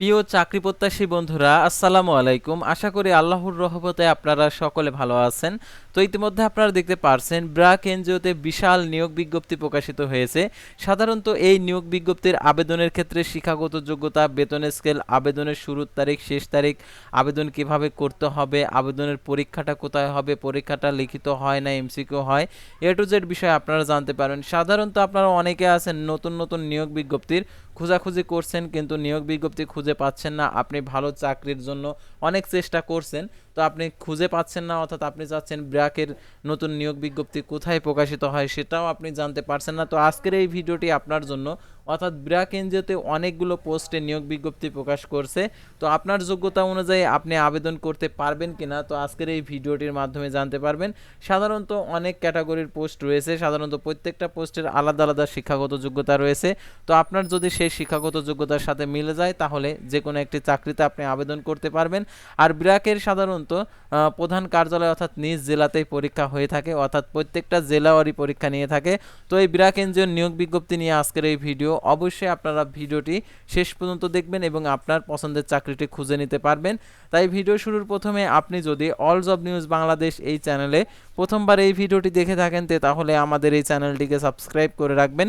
প্রিয় চাকরি প্রত্যাশী বন্ধুরা, আসসালামু আলাইকুম। আশা করি আল্লাহর রহমতে আপনারা সকলে ভালো আছেন। তো ইতিমধ্যে আপনারা দেখতে পারছেন ব্রাক এনজিওতে বিশাল নিয়োগ বিজ্ঞপ্তি প্রকাশিত হয়েছে। সাধারণত এই নিয়োগ বিজ্ঞপ্তির আবেদনের ক্ষেত্রে শিক্ষাগত যোগ্যতা বেতনের স্কেল, আবেদনের শুরুর তারিখ, শেষ তারিখ, আবেদন কীভাবে করতে হবে, আবেদনের পরীক্ষাটা কোথায় হবে, পরীক্ষাটা লিখিত হয় না, এমসিকিউ হয়, এ টু জেড বিষয়ে আপনারা জানতে পারবেন সাধারণত আপনারা অনেকে আছেন নতুন নতুন নিয়োগ বিজ্ঞপ্তির খোঁজাখুঁজি করছেন, কিন্তু নিয়োগ বিজ্ঞপ্তি খুঁজে পাচ্ছেন না। আপনি ভালো চাকরির জন্য অনেক চেষ্টা করছেন। তো আপনি খুঁজে পাচ্ছেন না, অর্থাৎ আপনি চাচ্ছেন ব্র্যাকের নতুন নিয়োগ বিজ্ঞপ্তি কোথায় প্রকাশিত হয় সেটাও আপনি জানতে পারছেন না। তো আজকের এই ভিডিওটি আপনার জন্য। অর্থাৎ ব্র্যাক এনজিওতে অনেকগুলো পোস্টে নিয়োগ বিজ্ঞপ্তি প্রকাশ করছে। তো আপনার যোগ্যতা অনুযায়ী আপনি আবেদন করতে পারবেন কি না তো আজকের এই ভিডিওটির মাধ্যমে জানতে পারবেন। সাধারণত অনেক ক্যাটাগরির পোস্ট রয়েছে, সাধারণত প্রত্যেকটা পোস্টের আলাদা আলাদা শিক্ষাগত যোগ্যতা রয়েছে। তো আপনার যদি সেই শিক্ষাগত যোগ্যতার সাথে মিলে যায়, তাহলে যে কোনো একটি চাকরিতে আপনি আবেদন করতে পারবেন। আর ব্র্যাকের সাধারণত আহ, প্রধান কার্যালয় অর্থাৎ নিজ জেলাতেই পরীক্ষা হয়ে থাকে অর্থাৎ প্রত্যেকটা জেলাওয়ারি পরীক্ষা নিয়ে থাকে। তো এই ব্র্যাক এনজিওর নিয়োগ বিজ্ঞপ্তি নিয়ে আজকের এই ভিডিও। অবশ্যই আপনারা ভিডিওটি শেষ পর্যন্ত দেখবেন এবং আপনার পছন্দের চাকরিটি খুঁজে নিতে পারবেন। তাই ভিডিও শুরুর প্রথমে আপনি যদি অল জব নিউজ বাংলাদেশ এই চ্যানেলে প্রথমবার এই ভিডিওটি দেখে থাকেন তাহলে আমাদের এই চ্যানেলটিকে সাবস্ক্রাইব করে রাখবেন।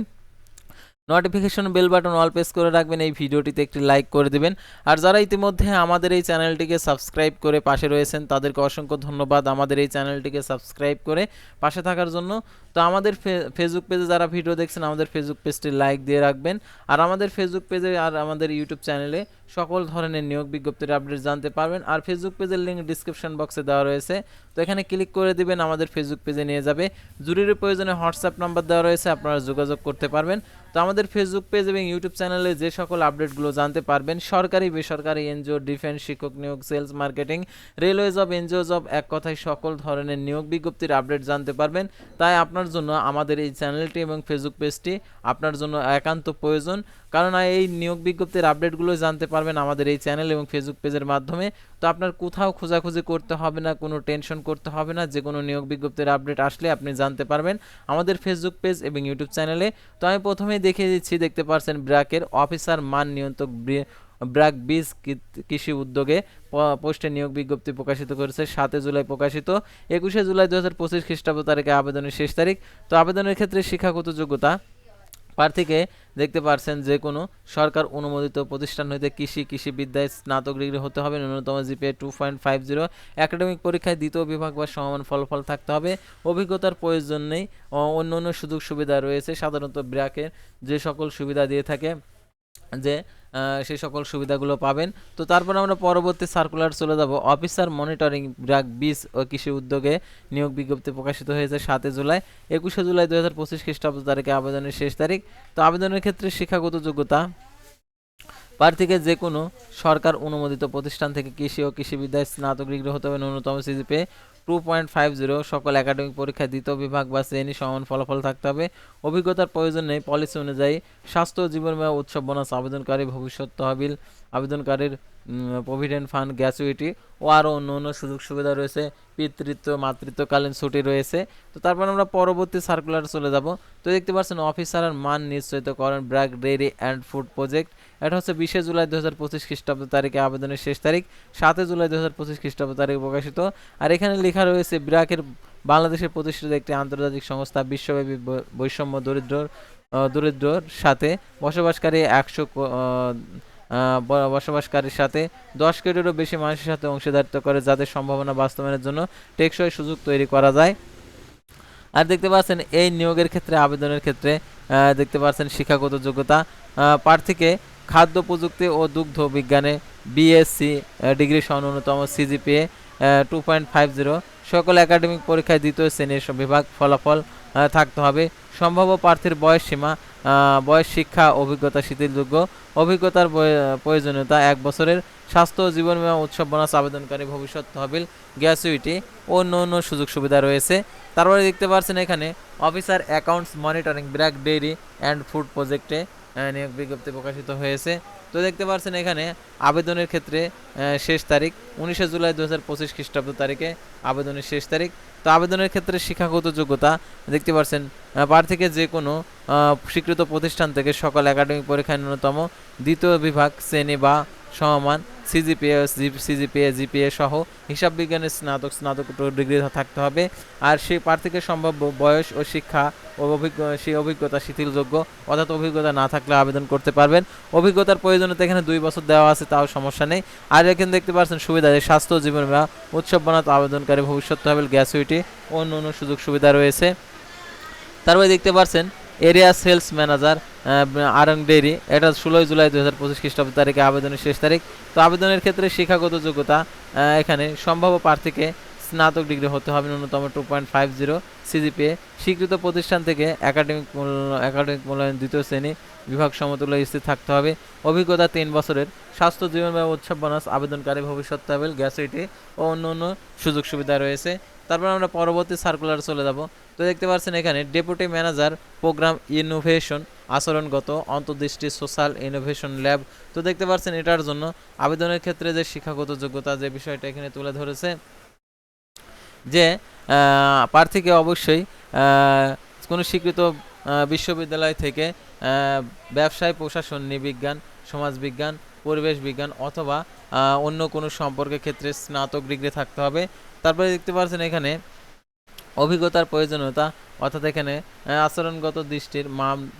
Notification bell button all press করে রাখবেন, এই ভিডিওটিতে একটি লাইক করে দেবেন। আর যারা ইতিমধ্যে আমাদের এই চ্যানেলটিকে সাবস্ক্রাইব করে পাশে রয়েছেন, তাদেরকে অসংখ্য ধন্যবাদ। আমাদের এই চ্যানেলটিকে সাবস্ক্রাইব করে পাশে থাকার জন্য তো আমাদের ফেসবুক পেজে যারা ভিডিও দেখছেন, আমাদের ফেসবুক পেজটি লাইক দিয়ে রাখবেন। আর আমাদের ফেসবুক পেজে আর আমাদের ইউটিউব চ্যানেলে সকল ধরনের নিয়োগ বিজ্ঞপ্তির আপডেট জানতে পারবেন। আর ফেসবুক পেজের লিঙ্ক ডিসক্রিপশন বক্সে দেওয়া রয়েছে। তো এখানে ক্লিক করে দিবেন, আমাদের ফেসবুক পেজে নিয়ে যাবে। জরুরি প্রয়োজনে হোয়াটসঅ্যাপ নাম্বার দেওয়া রয়েছে, আপনারা যোগাযোগ করতে পারবেন। তো আমাদের ফেসবুক পেজ এবং ইউটিউব চ্যানেলে যে সকল আপডেটগুলো জানতে পারবেন, সরকারি, বেসরকারি এনজিও ডিফেন্স শিক্ষক নিয়োগ sales marketing railway job NGO job এক কথায় সকল ধরনের নিয়োগ বিজ্ঞপ্তির আপডেট জানতে পারবেন। তাই আপনার জন্য আমাদের এই চ্যানেলটি এবং ফেসবুক পেজটি আপনার জন্য একান্ত প্রয়োজন। কারণ এই নিয়োগ বিজ্ঞপ্তির আপডেটগুলো জানতে পারবেন আমাদের এই চ্যানেল এবং ফেসবুক পেজের মাধ্যমে। তো আপনার কোথাও খোঁজাখুঁজি করতে হবে না, কোনো টেনশন করতে হবে না, যে কোনো নিয়োগ বিজ্ঞপ্তির আপডেট আসলে আপনি জানতে পারবেন আমাদের ফেসবুক পেজ এবং ইউটিউব চ্যানেলে। তো আমি প্রথমেই দেখিয়ে দিচ্ছি, দেখতে পারছেন ব্র্যাকের অফিসার মান নিয়ন্ত্রক ব্রি- ব্র্যাক বীজ কৃষি উদ্যোগে পোস্টে নিয়োগ বিজ্ঞপ্তি প্রকাশিত করেছে। সাতে জুলাই প্রকাশিত। একুশে জুলাই দু হাজার পঁচিশ খ্রিস্টাব্দ তারিখে আবেদনের শেষ তারিখ। তো আবেদনের ক্ষেত্রে শিক্ষাগত যোগ্যতা প্রার্থীকে দেখতে পারছেন যে কোনো সরকার অনুমোদিত প্রতিষ্ঠান হইতে কৃষি কৃষি বিদ্যায় স্নাতক ডিগ্রি হতে হবে। ন্যূনতম GPA two point five zero. Academic পরীক্ষায় দ্বিতীয় বিভাগ বা সমান ফলাফল থাকতে হবে। অভিজ্ঞতার প্রয়োজন নেই। অন্য অন্য সুযোগ সুবিধা রয়েছে। সাধারণত ব্র্যাকের যে সকল সুবিধা দিয়ে থাকে যে সেই সকল সুবিধাগুলো পাবেন। তো তারপর আমরা পরবর্তী সার্কুলার চলে যাব। অফিসার মনিটরিং ব্র্যাক বীজ ও কৃষি উদ্যোগে নিয়োগ বিজ্ঞপ্তি প্রকাশিত হয়েছে সাতে জুলাই। একুশে জুলাই দু হাজার পঁচিশ খ্রিস্টাব্দ তারিখে আবেদনের শেষ তারিখ। তো আবেদনের ক্ষেত্রে শিক্ষাগত যোগ্যতা, প্রার্থীকে যে কোনো সরকার অনুমোদিত প্রতিষ্ঠান থেকে কৃষি ও কৃষিবিদ্যায় স্নাতক ডিগ্রি হতে হবে ন্যূনতম CGPA two point five zero সকল একাডেমিক পরীক্ষায় দ্বিতীয় বিভাগ বা শ্রেণি সমান ফলাফল থাকতে হবে। অভিজ্ঞতার প্রয়োজন নেই পলিসি অনুযায়ী স্বাস্থ্য জীবন বীমা উৎসব বোনাস আবেদনকারী ভবিষ্যৎ তহবিল, আবেদনকারীর প্রভিডেন্ট ফান্ড গ্যাচুইটি ও আরও অন্য অন্য সুযোগ সুবিধা রয়েছে। পিতৃত্ব, মাতৃত্বকালীন ছুটি রয়েছে। তো তারপর আমরা পরবর্তী সার্কুলার চলে যাব। তো দেখতে পাচ্ছেন অফিসারের মান নিশ্চয়িত করেন BRAC dairy and food project এটা হচ্ছে বিশে জুলাই দু হাজার পঁচিশ খ্রিস্টাব্দ তারিখে আবেদনের শেষ তারিখ। সাতে জুলাই দু হাজার পঁচিশ খ্রিস্টাব্দ তারিখে প্রকাশিত। আর এখানে লেখা রয়েছে ব্র্যাকের বাংলাদেশের প্রতিষ্ঠিত একটি আন্তর্জাতিক সংস্থা বিশ্বব্যাপী বৈষম্য দরিদ্র দরিদ্রর সাথে বসবাসকারী একশো বসবাসকারীর সাথে দশ কোটিরও বেশি মানুষের সাথে অংশীদারিত্ব করে যাদের সম্ভাবনা বাস্তবায়নের জন্য টেকসই সুযোগ তৈরি করা যায়। আর দেখতে পাচ্ছেন, এই নিয়োগের ক্ষেত্রে, আবেদনের ক্ষেত্রে দেখতে পাচ্ছেন শিক্ষাগত যোগ্যতা প্রার্থীকে খাদ্য প্রযুক্তি ও দুগ্ধ বিজ্ঞানে বিএসসি ডিগ্রি সহ ন্যূনতম CGPA two point five zero সকল একাডেমিক পরীক্ষায় দ্বিতীয় শ্রেণির বিভাগ ফলাফল থাকতে হবে। সম্ভাব্য প্রার্থীর বয়স সীমা বয়স শিক্ষা, অভিজ্ঞতা শিথিলযোগ্য। অভিজ্ঞতার প্রয়োজনীয়তা এক বছরের। স্বাস্থ্য ও জীবন বীমা উৎসব বোনাস আবেদনকারী ভবিষ্যৎ তহবিল গ্যাসুইটি ও অন্য অন্য সুযোগ সুবিধা রয়েছে। তারপরে দেখতে পাচ্ছেন এখানে officer accounts monitoring, BRAC dairy and food প্রজেক্টে নিয়োগ বিজ্ঞপ্তি প্রকাশিত হয়েছে। তো দেখতে পাচ্ছেন এখানে আবেদনের ক্ষেত্রে শেষ তারিখ উনিশে জুলাই দু হাজার পঁচিশ খ্রিস্টাব্দ তারিখে আবেদনের শেষ তারিখ। তো আবেদনের ক্ষেত্রে শিক্ষাগত যোগ্যতা দেখতে পাচ্ছেন প্রার্থীকে যে কোনো স্বীকৃত প্রতিষ্ঠান থেকে সকল একাডেমিক পরীক্ষায় ন্যূনতম দ্বিতীয় বিভাগ, শ্রেণি বা সমমান সিজিপিএ সিজিপিএ জিপিএ সহ হিসাব বিজ্ঞানের স্নাতক স্নাতকোত্তর ডিগ্রি থাকতে হবে। আর সেই প্রার্থীকে সম্ভাব্য বয়স ও শিক্ষা ও অভিজ্ঞ, সেই অভিজ্ঞতা শিথিলযোগ্য, অর্থাৎ অভিজ্ঞতা না থাকলে আবেদন করতে পারবেন। অভিজ্ঞতার প্রয়োজনীয়তা এখানে দুই বছর দেওয়া আছে, তাও সমস্যা নেই। আর এখানে দেখতে পাচ্ছেন সুবিধা যে স্বাস্থ্য জীবন বীমা উৎসব বনাত আবেদনকারী ভবিষ্যৎ তহবিল গ্যাসুইটি অন্য অন্য সুযোগ সুবিধা রয়েছে। তারপরে দেখতে পাচ্ছেন area sales manager Aarong dairy এটা ষোলোই জুলাই দু হাজার পঁচিশ খ্রিস্টাব্দ তারিখে আবেদনের শেষ তারিখ। তো আবেদনের ক্ষেত্রে শিক্ষাগত যোগ্যতা এখানে সম্ভাব্য প্রার্থীকে স্নাতক ডিগ্রি হতে হবে, ন্যূনতম two point five zero CGPA স্বীকৃত প্রতিষ্ঠান থেকে একাডেমিক একাডেমিক মূল্যায়ন দ্বিতীয় শ্রেণি বিভাগ সমতুল্য স্থির থাকতে হবে। অভিজ্ঞতা তিন বছরের। স্বাস্থ্য জীবন বা উৎসব বোনাস, আবেদনকারী ভবিষ্যৎ তহবিল গ্যাসুইটি ও অন্য অন্য সুযোগ সুবিধা রয়েছে। তারপর আমরা পরবর্তী সার্কুলার চলে যাব। তো দেখতে পাচ্ছেন এখানে ডেপুটি ম্যানেজার প্রোগ্রাম ইনোভেশন আচরণগত, অন্তর্দৃষ্টি সোশ্যাল ইনোভেশন ল্যাব তো দেখতে পাচ্ছেন এটার জন্য আবেদনের ক্ষেত্রে যে শিক্ষাগত যোগ্যতা, যে বিষয়টা এখানে তুলে ধরেছে, যে প্রার্থীকে অবশ্যই কোনো স্বীকৃত বিশ্ববিদ্যালয় থেকে ব্যবসায় প্রশাসন, নৃবিজ্ঞান, সমাজবিজ্ঞান, পরিবেশ বিজ্ঞান অথবা অন্য কোনো সম্পর্কের ক্ষেত্রে স্নাতক ডিগ্রি থাকতে হবে। তারপরে দেখতে পাচ্ছেন এখানে অভিজ্ঞতার প্রয়োজনীয়তা, অর্থাৎ এখানে আচরণগত দৃষ্টির মান-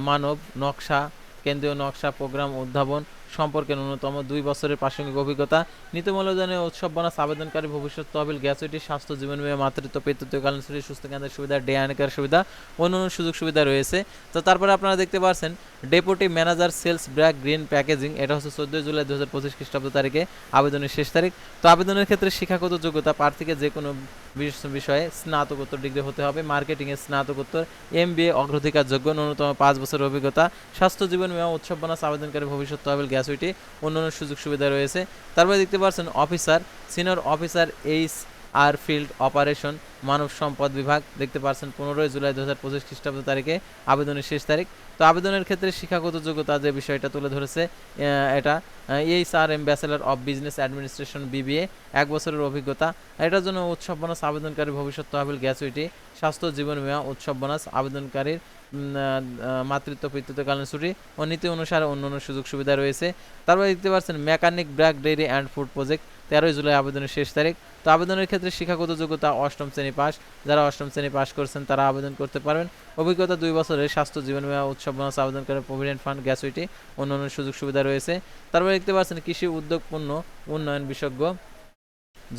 মানব নকশা, কেন্দ্রীয় নকশা প্রোগ্রাম উদ্ভাবন সম্পর্কে ন্যূনতম দুই বছরের প্রাসঙ্গিক অভিজ্ঞতা নীতিমূল্যজনে উৎসব বনাস, আবেদনকারী ভবিষ্যৎ তহবিল গ্যাসুইটি স্বাস্থ্য জীবন বিমা মাতৃত্ব, পিতৃত্বকালীন ছুটি সুস্থ কেন্দ্রের সুবিধা, ডে আইনকার সুবিধা অন্যান্য সুযোগ সুবিধা রয়েছে। তো তারপরে আপনারা দেখতে পাচ্ছেন deputy manager sales BRAC green packaging, এটা হচ্ছে চোদ্দোই জুলাই দু হাজার পঁচিশ খ্রিস্টাব্দ তারিখে, আবেদনের শেষ তারিখ। তো আবেদনের ক্ষেত্রে শিক্ষাগত যোগ্যতা প্রার্থীকে যে কোনো বিষয়ে স্নাতকোত্তর ডিগ্রি হতে হবে, মার্কেটিংয়ে স্নাতকোত্তর এম বি এ অগ্রাধিকার যোগ্য ন্যূনতম পাঁচ বছরের অভিজ্ঞতা, স্বাস্থ্য জীবন বিমা উৎসব বোনাস, আবেদনকারী ভবিষ্যৎ তহবিল গ্যাসুইটি অন্যান্য সুযোগ সুবিধা রয়েছে। তারপরে দেখতে পাচ্ছেন officer senior officer H R field operation মানব সম্পদ বিভাগ। দেখতে পাচ্ছেন, পনেরোই জুলাই দু হাজার পঁচিশ খ্রিস্টাব্দ তারিখে আবেদনের শেষ তারিখ। তো আবেদনের ক্ষেত্রে শিক্ষাগত যোগ্যতা যে বিষয়টা তুলে ধরেছে এটা H R M bachelor of business administration BBA এক বছরের অভিজ্ঞতা। এটার জন্য উৎসব বোনাস আবেদনকারী ভবিষ্যৎ তহবিল গ্যাসুইটি স্বাস্থ্য জীবন বীমা, উৎসব বোনাস আবেদনকারীর মাতৃত্ব পিতৃত্বকালীন ছুটি ও নীতি অনুসারে অন্যান্য সুযোগ সুবিধা রয়েছে। তারপরে দেখতে পাচ্ছেন mechanic BRAC dairy and food project তেরোই জুলাই আবেদনের শেষ তারিখ। তো আবেদনের ক্ষেত্রে শিক্ষাগত যোগ্যতা অষ্টম শ্রেণি পাস। যারা অষ্টম শ্রেণি পাস করছেন, তারা আবেদন করতে পারবেন। অভিজ্ঞতা দুই বছরের স্বাস্থ্য, জীবন বীমা, উৎসব বোনাস আবেদন করে প্রভিডেন্ট ফান্ড গ্যাসুইটি অন্যান্য সুযোগ সুবিধা রয়েছে। তারপরে দেখতে পাচ্ছেন, কৃষি উদ্যোগ পণ্য উন্নয়ন বিশেষজ্ঞ,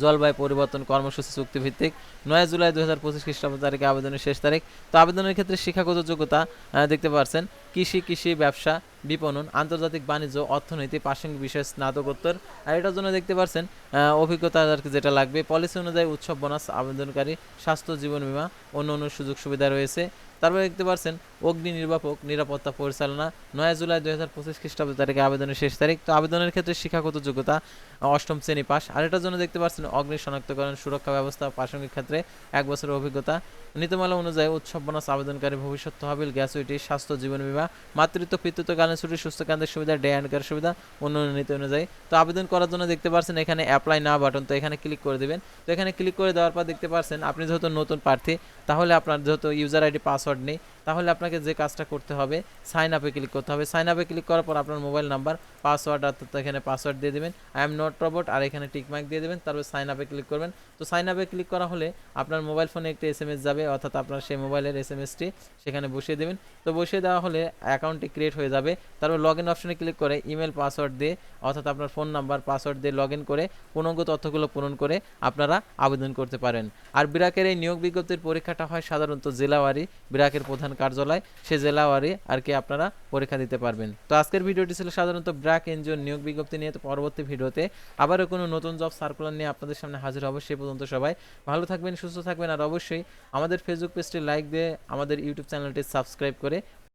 জলবায়ু পরিবর্তন কর্মসূচি চুক্তিভিত্তিক, নয় জুলাই দু হাজার পঁচিশ খ্রিস্টাব্দ তারিখে আবেদনের শেষ তারিখ। তো আবেদনের ক্ষেত্রে শিক্ষাগত যোগ্যতা দেখতে পাচ্ছেন কৃষি কৃষি, ব্যবসা, বিপণন, আন্তর্জাতিক বাণিজ্য, অর্থনীতি, প্রাসঙ্গিক বিষয়ে, স্নাতকোত্তর। আর এটার জন্য দেখতে পাচ্ছেন অভিজ্ঞতা যেটা লাগবে। পলিসি অনুযায়ী উৎসব, বোনাস, আবেদনকারী, স্বাস্থ্য, জীবন বিমা, অন্য অন্য সুযোগ সুবিধা রয়েছে। তারপরে দেখতে পাচ্ছেন অগ্নি নির্বাপক, নিরাপত্তা পরিচালনা, নয় জুলাই দুই হাজার পঁচিশ খ্রিস্টাব্দ তারিখে আবেদনের শেষ তারিখ। তো আবেদনের ক্ষেত্রে শিক্ষাগত যোগ্যতা, অষ্টম শ্রেণি পাস আর এটার জন্য দেখতে পাচ্ছেন অগ্নি শনাক্তকরণ, সুরক্ষা ব্যবস্থা, প্রাসঙ্গিক ক্ষেত্রে এক বছরের অভিজ্ঞতা। নীতিমালা অনুযায়ী উৎসব বোনাস আবেদনকারী ভবিষ্যৎ তহবিল, গ্যাসুইটি, স্বাস্থ্য জীবন বিমা, মাতৃত্ব পিতৃত্বকালীন ছুটি সুস্থ কেন্দ্রের সুবিধা, ডে অ্যান্ড কেয়ার সুবিধা অন্যান্য নীতি অনুযায়ী। তো আবেদন করার জন্য দেখতে পাচ্ছেন এখানে অ্যাপ্লাই না বাটন তো এখানে ক্লিক করে দেবেন। তো এখানে ক্লিক করে দেওয়ার পর দেখতে পাচ্ছেন আপনি যেহেতু নতুন প্রার্থী, তাহলে আপনার যেহেতু ইউজার আইডি পাসওয়ার্ড নেই তাহলে আপনাকে যে কাজটা করতে হবে সাইন আপে ক্লিক করতে হবে। সাইন আপে ক্লিক করার পর আপনার মোবাইল নাম্বার পাসওয়ার্ড অর্থাৎ এখানে পাসওয়ার্ড দিয়ে দেবেন। আই এম নট রবট আর এখানে টিকমার্ক দিয়ে দেবেন। তারপর সাইন আপে ক্লিক করবেন। তো সাইন আপে ক্লিক করা হলে আপনার মোবাইল ফোনে একটি এস যাবে, অর্থাৎ আপনার সেই মোবাইলের এস এম এসটি সেখানে বসিয়ে দেবেন। তো বসিয়ে দেওয়া হলে অ্যাকাউন্টটি ক্রিয়েট হয়ে যাবে। তারপর লগ ইন অপশনে ক্লিক করে ইমেল পাসওয়ার্ড দিয়ে, অর্থাৎ আপনার ফোন নাম্বার পাসওয়ার্ড দিয়ে লগ ইন করে, পূর্ণাঙ্গ তথ্যগুলো পূরণ করে আপনারা আবেদন করতে পারেন। আর বিরাকের এই নিয়োগ বিজ্ঞপ্তির পরীক্ষাটা হয় সাধারণত জেলাওয়ারি বিরাকের প্রধান কার্যালয়, সে জেলাওয়ারি আর কি আপনারা পরীক্ষা দিতে পারবেন। তো আজকের ভিডিওটি ছিল সাধারণত ব্র্যাক এনজিও নিয়োগ বিজ্ঞপ্তি নিয়ে। তো পরবর্তী ভিডিওতে আবারও কোনো নতুন জব সার্কুলার নিয়ে আপনাদের সামনে হাজির হব সে পর্যন্ত সবাই ভালো থাকবেন, সুস্থ থাকবেন। আর অবশ্যই আমাদের ফেসবুক পেজটি লাইক দিয়ে আমাদের ইউটিউব চ্যানেলটি সাবস্ক্রাইব করে